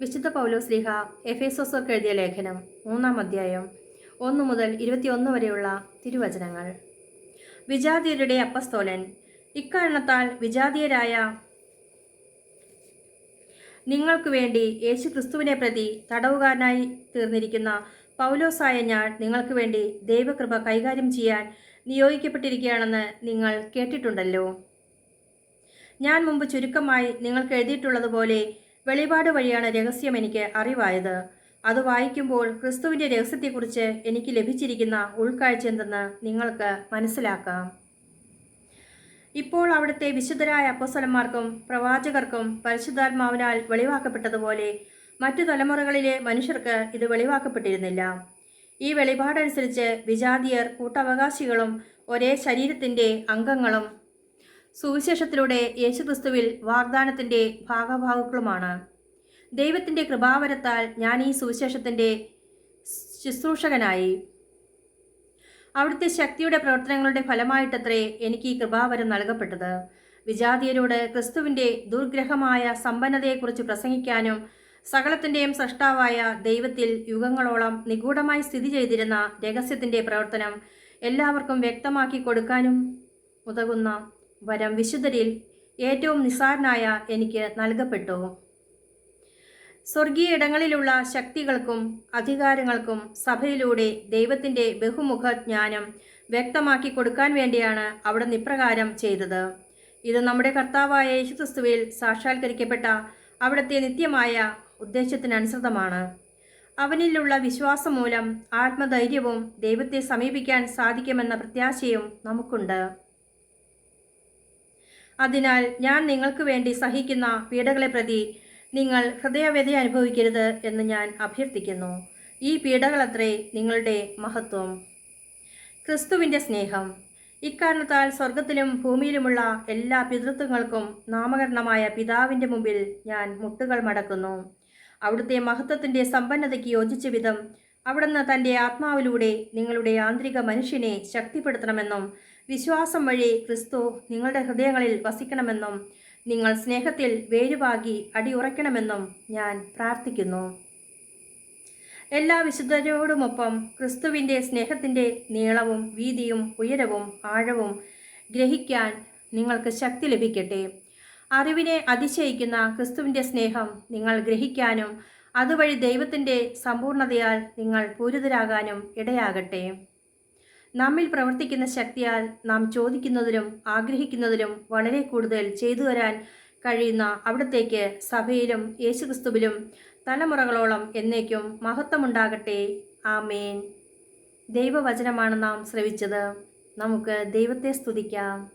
വിശുദ്ധ പൗലോസ്ലിഹ എഫേസോസർക്ക് എഴുതിയ ലേഖനം മൂന്നാം അധ്യായം ഒന്ന് മുതൽ ഇരുപത്തിയൊന്ന് വരെയുള്ള തിരുവചനങ്ങൾ. വിജാതീയരുടെ അപ്പസ്തോലൻ ഇക്കാരണത്താൽ വിജാതീയരായ നിങ്ങൾക്ക് വേണ്ടി യേശു ക്രിസ്തുവിനെ പ്രതി തടവുകാരനായി തീർന്നിരിക്കുന്ന പൗലോസായ ഞാൻ നിങ്ങൾക്ക് വേണ്ടി ദൈവകൃപ കൈകാര്യം ചെയ്യാൻ നിയോഗിക്കപ്പെട്ടിരിക്കുകയാണെന്ന് നിങ്ങൾ കേട്ടിട്ടുണ്ടല്ലോ. ഞാൻ മുമ്പ് ചുരുക്കമായി നിങ്ങൾക്ക് എഴുതിയിട്ടുള്ളതുപോലെ വെളിപാട് വഴിയാണ് രഹസ്യം എനിക്ക് അറിവായത്. അത് വായിക്കുമ്പോൾ ക്രിസ്തുവിന്റെ രഹസ്യത്തെക്കുറിച്ച് എനിക്ക് ലഭിച്ചിരിക്കുന്ന ഉൾക്കാഴ്ച എന്തെന്ന് നിങ്ങൾക്ക് മനസ്സിലാക്കാം. ഇപ്പോൾ അവിടുത്തെ വിശുദ്ധരായ അപ്പസ്വലന്മാർക്കും പ്രവാചകർക്കും പരിശുദ്ധാത്മാവിനാൽ വെളിവാക്കപ്പെട്ടതുപോലെ മറ്റു തലമുറകളിലെ മനുഷ്യർക്ക് ഇത് വെളിവാക്കപ്പെട്ടിരുന്നില്ല. ഈ വെളിപാടനുസരിച്ച് വിജാതിയർ കൂട്ടവകാശികളും ഒരേ ശരീരത്തിന്റെ അംഗങ്ങളും സുവിശേഷത്തിലൂടെ യേശുക്രിസ്തുവിൽ വാഗ്ദാനത്തിന്റെ ഭാഗഭാഗുക്കളുമാണ് ദൈവത്തിന്റെ കൃപാവരത്താൽ ഞാൻ ഈ സുവിശേഷത്തിന്റെ ശുശ്രൂഷകനായി. അവിടുത്തെ ശക്തിയുടെ പ്രവർത്തനങ്ങളുടെ ഫലമായിട്ടത്രേ എനിക്ക് ഈ കൃപാവരം നൽകപ്പെട്ടത്. വിജാതീയരോട് ക്രിസ്തുവിന്റെ ദുർഗ്രഹമായ സമ്പന്നതയെക്കുറിച്ച് പ്രസംഗിക്കാനും സകലത്തിന്റെയും സൃഷ്ടാവായ ദൈവത്തിൽ യുഗങ്ങളോളം നിഗൂഢമായി സ്ഥിതി ചെയ്തിരുന്ന രഹസ്യത്തിന്റെ പ്രവർത്തനം എല്ലാവർക്കും വ്യക്തമാക്കി കൊടുക്കാനും ഉതകുന്ന വരം വിശുദ്ധരിൽ ഏറ്റവും നിസ്സാരനായ എനിക്ക് നൽകപ്പെട്ടു. സ്വർഗീയ ഇടങ്ങളിലുള്ള ശക്തികൾക്കും അധികാരങ്ങൾക്കും സഭയിലൂടെ ദൈവത്തിന്റെ ബഹുമുഖ ജ്ഞാനം വ്യക്തമാക്കി കൊടുക്കാൻ വേണ്ടിയാണ് അവിടെ ഇപ്രകാരം ചെയ്തത്. ഇത് നമ്മുടെ കർത്താവായ യേശുക്രിസ്തുവിൽ സാക്ഷാത്കരിക്കപ്പെട്ട അവിടുത്തെ നിത്യമായ ഉദ്ദേശത്തിനനുസൃതമാണ്. അവനിലുള്ള വിശ്വാസം മൂലം ആത്മധൈര്യവും ദൈവത്തെ സമീപിക്കാൻ സാധിക്കുമെന്ന പ്രത്യാശയും നമുക്കുണ്ട്. അതിനാൽ ഞാൻ നിങ്ങൾക്ക് വേണ്ടി സഹിക്കുന്ന പീഡകളെ പ്രതി നിങ്ങൾ ഹൃദയവ്യത അനുഭവിക്കരുത് എന്ന് ഞാൻ അഭ്യർത്ഥിക്കുന്നു. ഈ പീഡകളത്രേ നിങ്ങളുടെ മഹത്വം. ക്രിസ്തുവിന്റെ സ്നേഹം. ഇക്കാരണത്താൽ സ്വർഗത്തിലും ഭൂമിയിലുമുള്ള എല്ലാ പിതൃത്വങ്ങൾക്കും നാമകരണമായ പിതാവിന്റെ മുമ്പിൽ ഞാൻ മുട്ടുകൾ മടക്കുന്നു. അവിടുത്തെ മഹത്വത്തിന്റെ സമ്പന്നതയ്ക്ക് യോജിച്ച വിധം അവിടുന്ന് തന്റെ ആത്മാവിലൂടെ നിങ്ങളുടെ ആന്തരിക മനുഷ്യനെ ശക്തിപ്പെടുത്തണമെന്നും വിശ്വാസം വഴി ക്രിസ്തു നിങ്ങളുടെ ഹൃദയങ്ങളിൽ വസിക്കണമെന്നും നിങ്ങൾ സ്നേഹത്തിൽ വേരുവാകി അടിയുറയ്ക്കണമെന്നും ഞാൻ പ്രാർത്ഥിക്കുന്നു. എല്ലാ വിശുദ്ധരോടുമൊപ്പം ക്രിസ്തുവിന്റെ സ്നേഹത്തിന്റെ നീളവും വീതിയും ഉയരവും ആഴവും ഗ്രഹിക്കാൻ നിങ്ങൾക്ക് ശക്തി ലഭിക്കട്ടെ. അറിവിനെ അതിശയിക്കുന്ന ക്രിസ്തുവിന്റെ സ്നേഹം നിങ്ങൾ ഗ്രഹിക്കാനും അതുവഴി ദൈവത്തിന്റെ സമ്പൂർണതയാൽ നിങ്ങൾ പൂരിതരാകാനും ഇടയാകട്ടെ. നമ്മിൽ പ്രവർത്തിക്കുന്ന ശക്തിയാൽ നാം ചോദിക്കുന്നതിലും ആഗ്രഹിക്കുന്നതിലും വളരെ കൂടുതൽ ചെയ്തു വരാൻ കഴിയുന്ന അവിടത്തേക്ക് സഭയിലും യേശുക്രിസ്തുവിലും തലമുറകളോളം എന്നേക്കും മഹത്വമുണ്ടാകട്ടെ. ആമേൻ. ദൈവവചനമാണ് നാം ശ്രവിച്ചത്. നമുക്ക് ദൈവത്തെ സ്തുതിക്കാം.